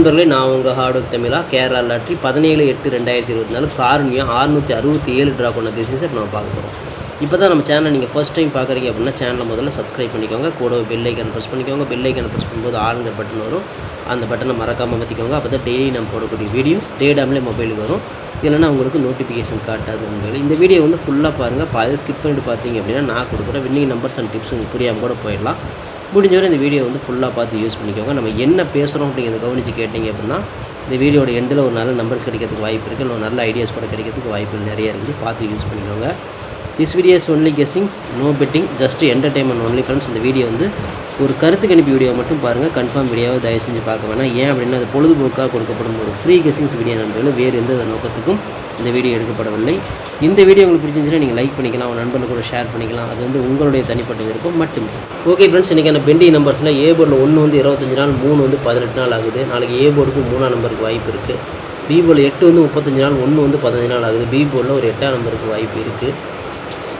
நண்பர்களே நான் உங்கள் ஹார்டு ஒர்க் தமிழா. கேரளா லாட்ரி பதினேழு எட்டு ரெண்டாயிரத்தி இருபத்தி நாலு. காரணியம் அறுநூற்றி அறுபத்தி ஏழு ட்ரா பண்ண டிசைன்ஸை நம்ம பார்க்க போகிறோம் இப்போ தான் நம்ம சேனலை நீங்கள் ஃபஸ்ட் டைம் பார்க்குறீங்க அப்படின்னா சேனலை முதல்ல சப்ஸ்கிரைப் பண்ணிக்கோங்க. கூட பெல் ஐக்கன் ப்ரெஸ் பண்ணிக்கோங்க. பெல் ஐக்கன் ப்ரெஸ் பண்ணும்போது ஆளுங்கிற பட்டன் வரும். அந்த பட்டனை மறக்காமல் பற்றிக்கோங்க அப்போ தான் டெய்லி நம்ம போடக்கூடிய வீடியோ தேடாமலே மொபைலுக்கு வரும். இல்லைன்னா உங்களுக்கு நோட்டிஃபிகேஷன் காட்டாது உங்களுக்கு இந்த வீடியோ வந்து ஃபுல்லாக பாருங்கள் பாதி ஸ்கிப் பண்ணிட்டு பார்த்தீங்க அப்படின்னா நான் கொடுக்குற வின்னிங் நம்பர்ஸ் அண்ட் டிப்ஸ் உங்களுக்கு புரியாமல் கூட போயிடலாம். முடிஞ்சவரை இந்த வீடியோ வந்து ஃபுல்லாக பார்த்து யூஸ் பண்ணிக்கோங்க. நம்ம என்ன பேசுகிறோம் அப்படிங்கிறத கவனித்து கேட்டிங்க அப்படின்னா இந்த வீடியோட எண்டில் ஒரு நல்ல நம்பர்ஸ் கிடைக்கிறதுக்கு வாய்ப்பு இருக்குது இல்லை நல்ல ஐடியாஸ் கூட கிடைக்கிறதுக்கு வாய்ப்புகள் நிறைய இருக்குது. பார்த்து யூஸ் பண்ணிக்கோங்க. This videos only guessings no betting just entertainment only friends இந்த வீடியோ வந்து ஒரு கருத்து கணிப்பு வீடியோ மட்டும் பாருங்கள் கன்ஃபார்ம் வீடியோவை தயவு செஞ்சு பார்க்க வேணாம். ஏன் அப்படின்னா அது பொழுதுபோக்காக கொடுக்கப்படும் ஒரு ஃப்ரீ கெஸ்ஸிங்ஸ் வீடியோ நண்பர்கள் வேறு எந்த நோக்கத்துக்கும் இந்த வீடியோ எடுக்கப்படவில்லை. இந்த வீடியோ உங்களுக்கு பிடிச்சிருந்துச்சுன்னா நீங்கள் லைக் பண்ணிக்கலாம் உங்கள் நண்பர்கள் கூட ஷேர் பண்ணிக்கலாம். அது வந்து உங்களுடைய தனிப்பட்ட விருப்பம் மட்டுமே. ஓகே ஃப்ரெண்ட்ஸ் இன்றைக்கான பெண்டிங் நம்பர்ஸில் ஏ போர்டில் ஒன்று வந்து இருபத்தஞ்சு நாள் மூணு வந்து பதினெட்டு நாள் ஆகுது. நாளைக்கு ஏ போர்டுக்கு மூணாம் நம்பருக்கு வாய்ப்பு இருக்குது பி எட்டு வந்து முப்பத்தஞ்சு நாள் ஒன்று வந்து பதினஞ்சு நாள் ஆகுது. பிபோரில் ஒரு எட்டாம் நம்பருக்கு வாய்ப்பு இருக்குது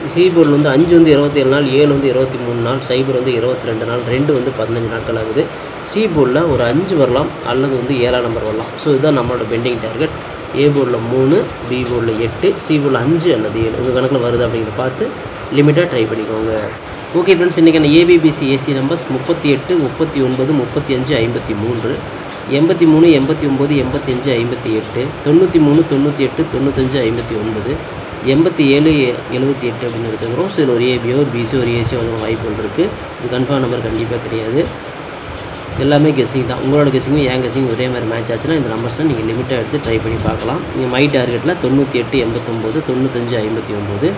சி வந்து அஞ்சு வந்து இருபத்தேழு நாள் ஏழு வந்து இருபத்தி மூணு நாள் சைபர் வந்து இருபத்தி ரெண்டு நாள் ரெண்டு வந்து பதினஞ்சு நாட்கள் ஆகுது. சி போர்டில் ஒரு அஞ்சு வரலாம் அல்லது வந்து ஏழாம் நம்பர் வரலாம். ஸோ இதுதான் நம்மளோட பெண்டிங் டார்கெட் ஏ போர்டில் மூணு பி போர்டில் எட்டு சி போர்டில் அஞ்சு அல்லது ஏழு. உங்கள் கணக்கில் வருது அப்படிங்கிறத பார்த்து லிமிட்டாக ட்ரை பண்ணிக்கோங்க. ஓகே ஃப்ரெண்ட்ஸ் இன்றைக்கான ஏபிபிசி ஏசி நம்பர்ஸ் முப்பத்தி எட்டு முப்பத்தி ஒன்பது முப்பத்தி அஞ்சு ஐம்பத்தி மூன்று. எண்பத்தி மூணு எண்பத்தி ஒம்பது எண்பத்தஞ்சு ஐம்பத்தி எட்டு. தொண்ணூற்றி மூணு தொண்ணூற்றி எட்டு தொண்ணூத்தஞ்சு ஐம்பத்தி ஒன்பது. எண்பத்தி ஏழு எழுபத்தி எட்டு அப்படின்னு எடுத்துக்கிறோம். ஸோ இதில் ஒரு ஏபியோ ஒரு பிசி ஒரு ஏசி வந்து வாய்ப்புகள் இருக்குது இது கன்ஃபார்ம் நம்பர் கண்டிப்பாக கிடையாது. எல்லாமே கெஸ்ஸிங் தான். உங்களோட கெஸ்ஸிங்கும் என் கெஸ்ஸிங் ஒரே மாதிரி மேட்ச் ஆச்சுன்னா இந்த நம்பர்ஸை நீங்கள் லிமிட்டாக எடுத்து ட்ரை பண்ணி பார்க்கலாம். நீங்கள் மை டார்கெட்டில் தொண்ணூற்றி எட்டு எண்பத்தொம்போது தொண்ணூத்தஞ்சு ஐம்பத்தி ஒம்பது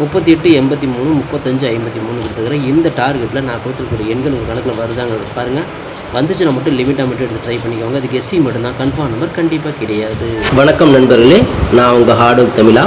முப்பத்தி எட்டு எண்பத்தி மூணு முப்பத்தஞ்சு ஐம்பத்தி மூணு கொடுத்துக்கிறேன். இந்த டார்கெட்டில் நான் கொடுத்துருக்கூடிய எண்கள் உங்கள் கணக்கில் வருதாங்க பாருங்கள் வந்துச்சுன்னா மட்டும் லிமிட்டாக மட்டும் எடுத்து ட்ரை பண்ணிக்கோங்க. அது கெஸ்ஸி மட்டும்தான். கன்ஃபார்ம் நம்பர் கண்டிப்பாக கிடையாது. வணக்கம் நண்பர்களே. நான் உங்கள் ஹார்டு தமிழா.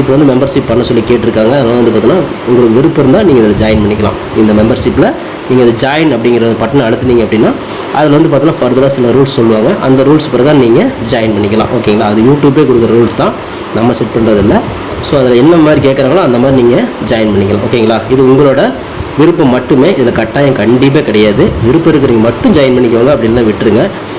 இப்போ வந்து மெம்பர்ஷிப் பண்ண சொல்லி கேட்டிருக்காங்க. அதனால் வந்து பார்த்தீங்கன்னா உங்களுக்கு விருப்பம் இருந்தால் நீங்கள் இதில் ஜாயின் பண்ணிக்கலாம். இந்த மெம்பர்ஷிப்பில் நீங்கள் இதை ஜாயின் அப்படிங்கிற பட்டனை அழுத்துனீங்க அப்படின்னா அதில் வந்து பார்த்தீங்கன்னா ஃபர்தராக சில ரூல்ஸ் சொல்லுவாங்க. அந்த ரூல்ஸ் பிரகாரம் நீங்கள் ஜாயின் பண்ணிக்கலாம். ஓகேங்களா அது யூடியூப்பே கொடுக்குற ரூல்ஸ் தான். நம்ம செட் பண்ணுறதில்ல ஸோ அதில் என்ன மாதிரி கேட்குறாங்களோ அந்த மாதிரி நீங்கள் ஜாயின் பண்ணிக்கலாம். ஓகேங்களா இது உங்களோட விருப்பம் மட்டுமே. இதில் கட்டாயம் கண்டிப்பாக கிடையாது. விருப்பம் இருக்கிறவங்க மட்டும் ஜாயின் பண்ணிக்கோங்க அப்படின்னா விட்டுருங்க.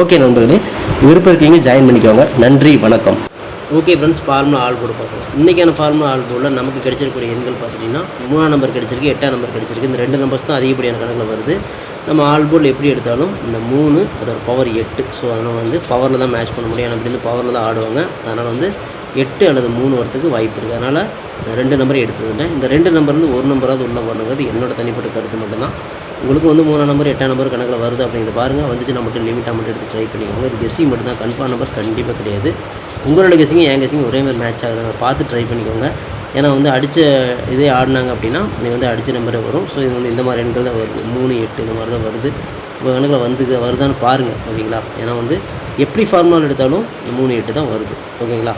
ஓகே நண்பர்களே விருப்பம் இருக்கீங்க ஜாயின் பண்ணிக்கோங்க. நன்றி வணக்கம். ஓகே ஃப்ரெண்ட்ஸ் ஃபார்முலா ஆள் போட பார்க்கலாம் இன்றைக்கான ஃபார்முலா ஆள் போர்டில் நமக்கு கிடைச்சிருக்கக்கூடிய எண்கள் பார்த்துட்டிங்கன்னா மூணாம் நம்பர் கிடைச்சிருக்கு எட்டாம் நம்பர் கிடைச்சிருக்கு. இந்த ரெண்டு நம்பர்ஸ் தான் அதிகப்படியான கணக்கில் வருது. நம்ம ஆல் போர்டில் எப்படி எடுத்தாலும் இந்த மூணு அதோட பவர் எட்டு. ஸோ அதனால் வந்து பவரில் தான் மேட்ச் பண்ண முடியும். அப்படின்னு பவரில் தான் ஆடுவாங்க. அதனால் வந்து எட்டு அல்லது மூணு வரத்துக்கு வாய்ப்பு இருக்குது அதனால் ரெண்டு நம்பரை எடுத்துக்கிட்டேன். இந்த ரெண்டு நம்பர்லேருந்து ஒரு நம்பராவது உள்ள வரணுங்கிறது என்னோட தனிப்பட்ட கருத்து மட்டும்தான். உங்களுக்கு வந்து மூணாம் நம்பர் எட்டாம் நம்பர் கணக்கில் வருது அப்படிங்கிறத பாருங்கள் வந்துச்சுன்னா மட்டும் லிமிட்டாக மட்டும் எடுத்து ட்ரை பண்ணிக்கோங்க. இது கெஸ்ஸிங் மட்டும் தான் கன்ஃபார்ம் நம்பர் கண்டிப்பாக கிடையாது. உங்களோட கெஸ்ஸிங் என் கெஸ்ஸிங் ஒரே மாதிரி மேட்ச் ஆகுதுங்க பார்த்து ட்ரை பண்ணிக்கோங்க. ஏன்னா வந்து அடித்த இதே ஆடினாங்க அப்படின்னா நீ வந்து அடித்த நம்பரே வரும். ஸோ இது வந்து இந்த மாதிரி எண்கள் தான் வருது. மூணு எட்டு இந்த மாதிரி தான் வருது. உங்கள் கணக்கில் வந்து வருதான்னு பாருங்கள் ஓகேங்களா? ஏன்னா வந்து எப்படி ஃபார்முலா எடுத்தாலும் மூணு எட்டு தான் வருது. ஓகேங்களா?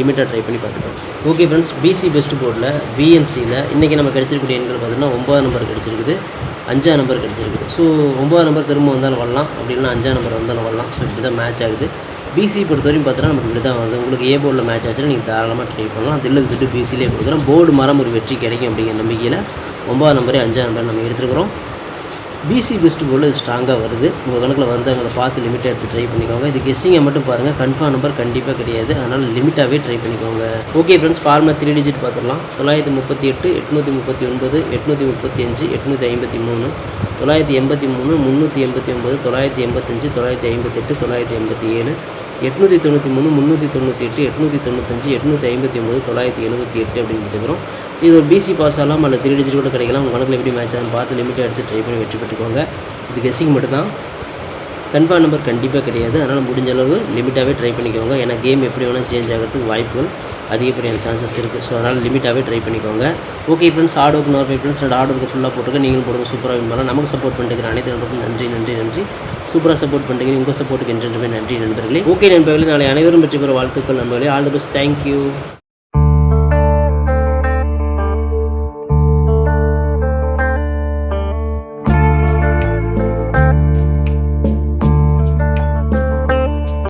லிமிட்டாக ட்ரை பண்ணி பார்த்துக்கோங்க ஓகே ஃப்ரெண்ட்ஸ் பிசி பெஸ்ட் போர்டில் பிஎன்சியில் இன்றைக்கி நம்ம கிடைச்சிருக்கக்கூடிய எண்கள் பார்த்தீங்கன்னா ஒம்பதாம் நம்பர் கிடச்சிருக்குது. அஞ்சாம் நம்பர் கிடச்சிருக்குது. ஸோ ஒம்பதாம் நம்பர் திரும்ப வந்தாலும் வரலாம். அப்படி இல்லைனா அஞ்சாம் நம்பர் வந்தாலும் வரலாம். ஸோ இப்படி தான் மேட்ச் ஆகுது. பிசி பொறுத்த வரைக்கும் பார்த்தீங்கன்னா நமக்கு இப்படி தான் வருது. உங்களுக்கு ஏ போர்டில் மேட்ச் ஆச்சுன்னா நீங்கள் தாராளமாக ட்ரை பண்ணலாம். தில்லுக்கு திட்டு பிசிலே கொடுக்குறோம். போர்டு மரம் ஒரு வெற்றி கிடைக்கும் அப்படிங்கிற நம்பிக்கையில் ஒம்பதாம் நம்பரே அஞ்சாம் நம்பர் நம்ம எடுத்துருக்கிறோம். பிசி பெஸ்ட் போல் இது ஸ்ட்ராங்காக வருது. உங்கள் கணக்கில் வருதுங்களை பார்த்து லிமிட்டாக எடுத்து ட்ரை பண்ணிக்கோங்க. இது கெஸ்ஸிங்கை மட்டும் பாருங்கள் கன்ஃபார்ம் நம்பர் கண்டிப்பாக கிடையாது. அதனால் லிமிட்டாகவே ட்ரை பண்ணிக்கோங்க. ஓகே ஃப்ரெண்ட்ஸ் ஃபார்மா த்ரீ டிஜிட் பார்த்துடலாம். தொள்ளாயிரத்தி முப்பத்தி எட்டு எட்நூற்றி முப்பத்தி ஒன்பது எட்நூற்றி முப்பத்தி அஞ்சு எட்நூற்றி ஐம்பத்தி மூணு தொள்ளாயிரத்தி எண்பத்தி மூணு முந்நூற்றி எண்பத்தி ஒம்பது தொள்ளாயிரத்தி எண்பத்தஞ்சு தொள்ளாயிரத்தி ஐம்பத்தெட்டு தொள்ளாயிரத்தி எண்பத்தி ஏழு. எட்நூற்றி தொண்ணூற்றி மூணு முந்நூற்றி தொண்ணூற்றி எட்டு எட்நூற்றி தொண்ணூத்தஞ்சு எட்நூற்றி ஐம்பத்தி ஒம்பது தொள்ளாயிரத்தி எழுபத்தி எட்டு அப்படின்னு எடுத்துக்கிறோம் இது ஒரு பிசி பாஸ் ஆகலாம் அல்லது த்ரீ டிஜிட் கூட கிடைக்கலாம் உங்கள் கணக்கில் எப்படி மேட்ச் ஆகும் பார்த்து லிமிட்டாக எடுத்து ட்ரை பண்ணி வெற்றி பெற்றுக்கோங்க இது கெஸ்ஸிங் மட்டும்தான் கன்ஃபார்ம் நம்பர் கண்டிப்பாக கிடையாது அதனால் முடிஞ்ச அளவு லிமிட்டாகவே ட்ரை பண்ணிக்கோங்க ஏன்னா கேம் எப்படி வேணால் சேஞ்ச் ஆகிறதுக்கு வாய்ப்புகள் அதிகப்படியான சான்சஸ் இருக்குது ஸோ அதனால் லிமிட்டாகவே ட்ரை பண்ணிக்கோங்க okay friends art work normal friends ரெண்டு ஆர்ட் ஒர்க்கு ஃபுல்லாக போட்டுருக்கேன் நீங்களும் போடுங்க சூப்பராக வின் பண்ணலாம் நமக்கு சப்போர்ட் பண்ணிட்டு அனைத்து நண்பர்களுக்கும் நன்றி நன்றி நன்றி சூப்பராக சப்போர்ட் பண்ணுறீங்க உங்கள் சப்போர்ட்டுக்கு என்றென்றுமே நன்றி நண்பர்களே. ஓகே நண்பர்களே நாளை அனைவரும் பெற்று பெற வாழ்த்துக்கள் நண்பர்களே. All the best thank you